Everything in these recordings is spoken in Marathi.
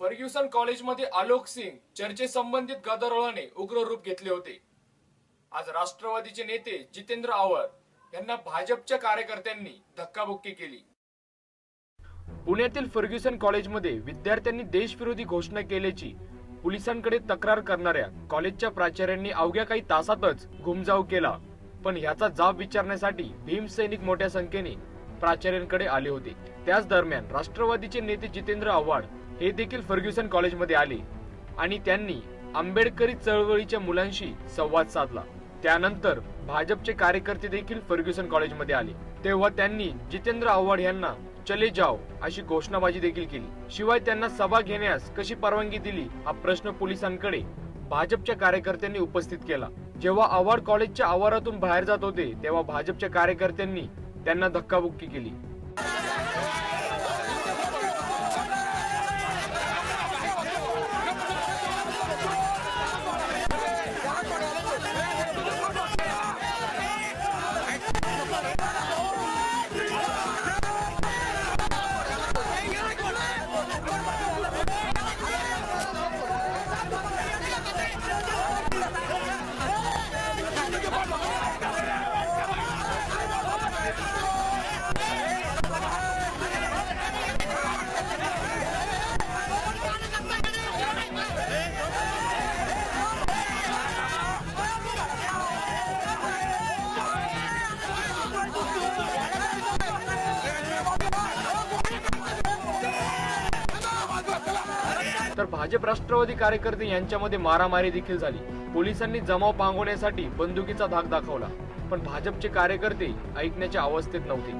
फर्ग्युसन कॉलेजमध्ये आलोक सिंग चर्चेसंबंधित गदारोळाने उग्र रूप घेतले होते. आज राष्ट्रवादीचे नेते जितेंद्र आव्हाड यांना भाजपच्या कार्यकर्त्यांनी धक्काबुक्की केली. पुण्यातील फर्ग्युसन कॉलेजमध्ये विद्यार्थ्यांनी देशविरोधी घोषणा केल्याची पोलिसांकडे तक्रार करणाऱ्या कॉलेजच्या प्राचार्यांनी अवघ्या काही तासातच घुमजाव केला. पण ह्याचा जाब विचारण्यासाठी भीमसैनिक मोठ्या संख्येने प्राचार्यांकडे आले होते. त्याच दरम्यान राष्ट्रवादीचे नेते जितेंद्र आव्हाड हे देखील फर्ग्युसन कॉलेजमध्ये आले आणि त्यांनी आंबेडकरी चळवळीच्या मुलांशी संवाद साधला. त्यानंतर भाजपचे कार्यकर्ते देखील फर्ग्युसन कॉलेजमध्ये आले. तेव्हा त्यांनी जितेंद्र आव्हाड यांना चले जाओ अशी घोषणाबाजी देखील केली. शिवाय त्यांना सभा घेण्यास कशी परवानगी दिली हा प्रश्न पोलिसांकडे भाजपच्या कार्यकर्त्यांनी उपस्थित केला. जेव्हा आव्हाड कॉलेजच्या आवारातून बाहेर जात होते तेव्हा भाजपच्या कार्यकर्त्यांनी त्यांना धक्काबुक्की केली. तर भाजप राष्ट्रवादी कार्यकर्ते यांच्यामध्ये मारामारी देखील झाली. पोलिसांनी जमाव पांगवण्यासाठी बंदुकीचा धाक दाखवला. पण भाजपचे कार्यकर्ते ऐकण्याच्या अवस्थेत नव्हते.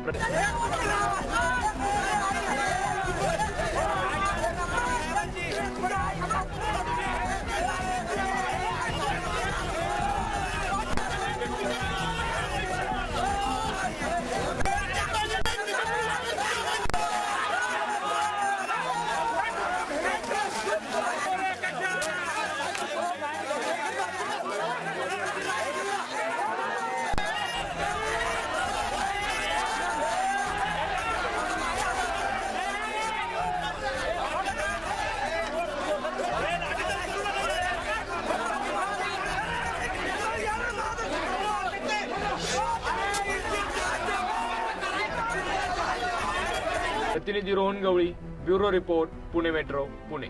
प्रतिनिधी Rohan Gawali bureau report Pune metro Pune.